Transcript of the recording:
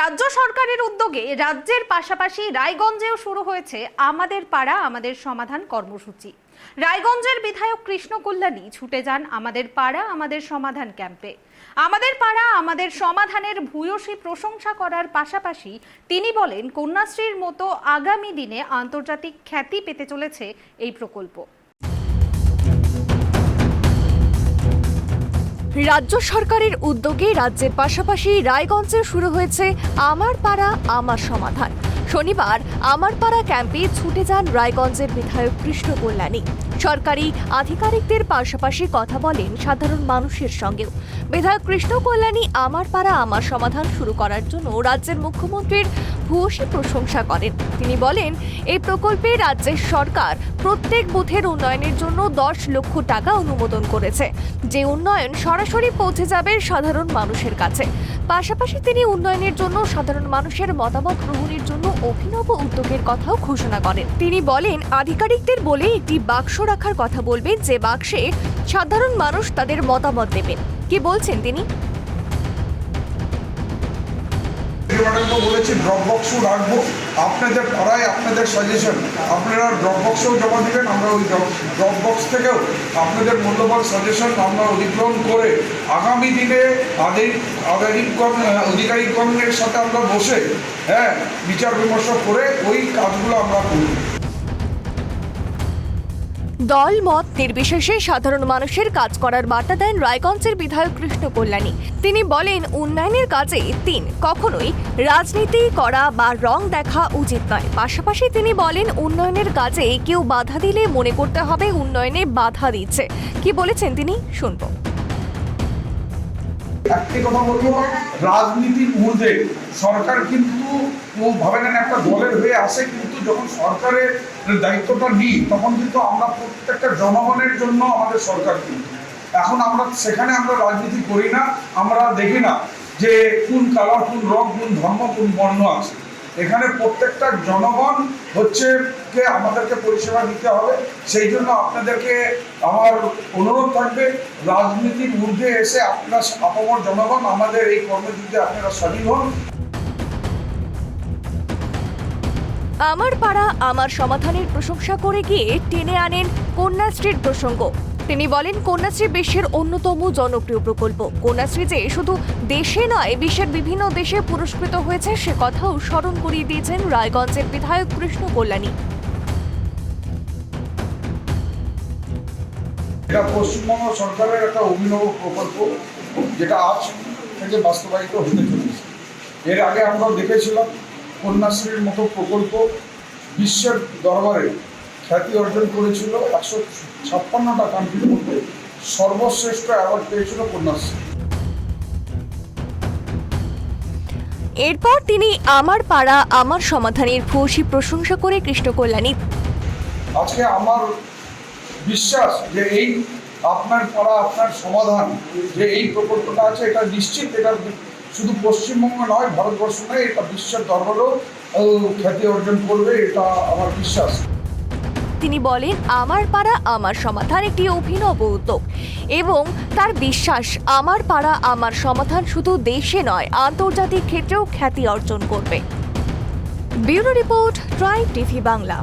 রাজ্য সরকারের উদ্যোগে রাজ্যের পাশাপাশি রায়গঞ্জেও শুরু হয়েছে আমাদের পাড়া, আমাদের সমাধান কর্মসূচি। রায়গঞ্জের বিধায়ক কৃষ্ণ কল্যাণী ছুটে যান আমাদের পাড়া, আমাদের সমাধান ক্যাম্পে। আমাদের পাড়া, আমাদের সমাধানের ভূয়সী প্রশংসা করার পাশাপাশি তিনি বলেন, কন্যাশ্রীর মতো আগামী দিনে আন্তর্জাতিক খ্যাতি পেতে চলেছে এই প্রকল্প। রাজ্য সরকারের উদ্যোগে রাজ্যের পাশাপাশি রায়গঞ্জে শুরু হয়েছে আমার পাড়া, আমার সমাধান। শনিবার আমার পাড়া ক্যাম্পে ছুটে যান রায়গঞ্জের বিধায়ক কৃষ্ণ কল্যাণী। সরকারি আধিকারিকদের পাশাপাশি কথা বলেন সাধারণ মানুষের সঙ্গেও। বিধায়ক কৃষ্ণ কল্যাণী, আমার পাড়া, আমার সমাধান শুরু করার জন্য রাজ্যের মুখ্যমন্ত্রীর ভূয়সী প্রশংসা করেন। তিনি বলেন, এই প্রকল্পে রাজ্যের সরকার প্রত্যেক বুথের উন্নয়নের জন্য দশ লক্ষ টাকা অনুমোদন করেছে। যে উন্নয়ন সরাসরি পৌঁছে যাবে সাধারণ মানুষের কাছে। পাশাপাশি তিনি উন্নয়নের জন্য সাধারণ মানুষের মতামত গ্রহণের জন্য অভিনব উদ্যোগের কথাও ঘোষণা করেন। তিনি বলেন, আধিকারিকদের বলে একটি বাক্স রাখার কথা বলবেন যে বাক্সে সাধারণ মানুষ তাদের মতামত দেবেন। কি বলছেন তিনি? ম্যাডামকে বলেছি ড্রপ বক্সও রাখব। আপনাদের পাড়ায় আপনাদের সাজেশন আপনারা ড্রপ বক্সেও জমা দেবেন, আমরা ওই ড্রপ বক্স থেকেও আপনাদের মূল্যবান সাজেশন আমরা অধিগ্রহণ করে আগামী দিনে আধিক আধিকারিকগণ অধিকারিকগণের সাথে আমরা বসে হ্যাঁ বিচার বিমর্শ করে ওই কাজগুলো আমরা করব। দল মত নির্বিশেষে সাধারণ মানুষের কাজ করার বার্তা দেন রায়গঞ্জের বিধায়ক কৃষ্ণ কল্যাণী। তিনি বলেন, উন্নয়নের কাজে তিন, কখনোই রাজনীতি করা বা রং দেখা উচিত নয়। পাশাপাশি তিনি বলেন, উন্নয়নের কাজে কেউ বাধা দিলে মনে করতে হবে উন্নয়নে বাধা দিচ্ছে। কি বলেছেন তিনি? শুনব। একটি কথা বলব, রাজনীতির মধ্যে সরকার কিন্তু ভাবে না একটা দলের হয়ে আসে, কিন্তু যখন সরকারের দায়িত্বটা নিই, তখন কিন্তু আমরা প্রত্যেকটা জনগণের জন্য আমাদের সরকার কিন্তু। এখন আমরা সেখানে আমরা রাজনীতি করি না, আমরা দেখি না যে কোন কালার, কোন রং, কোন ধর্ম, কোন বর্ণ আছে। এখানে প্রত্যেকটা জনগণ হচ্ছে কে আমাদেরকে পরিষেবা দিতে হবে, সেই জন্য আপনাদেরকে আমার অনুরোধ থাকবে, রাজনীতির ঊর্ধ্বে এসে আপনারা আপামর জনগণ আমাদের এই কর্মযুদ্ধে আপনারা সামিল হন। আমার পাড়া, আমার সমাধানের প্রশংসা করে গিয়ে টেনে আনেন কন্যাশ্রীর প্রসঙ্গ। তিনি বলেন, কন্যাশ্রী বিশ্বের অন্যতম জনপ্রিয় প্রকল্প। কন্যাশ্রী যে শুধু দেশে নয়, বিশ্বের বিভিন্ন দেশে পুরস্কৃত হয়েছে, সে কথাও স্মরণ করিয়ে দিয়েছেন রায়গঞ্জের বিধায়ক কৃষ্ণ কল্যাণী। এটা পশ্চিমবঙ্গ সরকারের একটা অভিনব প্রকল্প, যেটা আজ থেকে বাস্তবায়িত হতে চলেছে। এর আগে আমরা দেখেছিলাম কন্যাশ্রীর মতো প্রকল্প বিশ্বের দরবারে খ্যাতি অর্জন করেছিল একশো ছাপ্পান্নটা কান্ট্রির মধ্যে। সর্বশ্রেষ্ঠ অ্যাওয়ার্ড পেয়েছিল কন্যাশ্রী। এরপর তিনি আমার পাড়া আমার সমাধানের ভূয়সী প্রশংসা করে কৃষ্ণ কল্যাণী আজকে আমার বিশ্বাস যে এই আপনার পাড়া আপনার সমাধান যে এই প্রকল্পটা আছে এটা নিশ্চিত এটা শুধু পশ্চিমবঙ্গ নয় ভারতবর্ষ নয় এটা বিশ্বের দরবারেও খ্যাতি অর্জন করবে এটা আমার বিশ্বাস। তিনি বলেন, আমার পাড়া আমার সমাধান একটি অভিনব উদ্যোগ এবং তার বিশ্বাস, আমার পাড়া আমার সমাধান শুধু দেশে নয়, আন্তর্জাতিক ক্ষেত্রেও খ্যাতি অর্জন করবে। Bureau report Tri TV Bangla.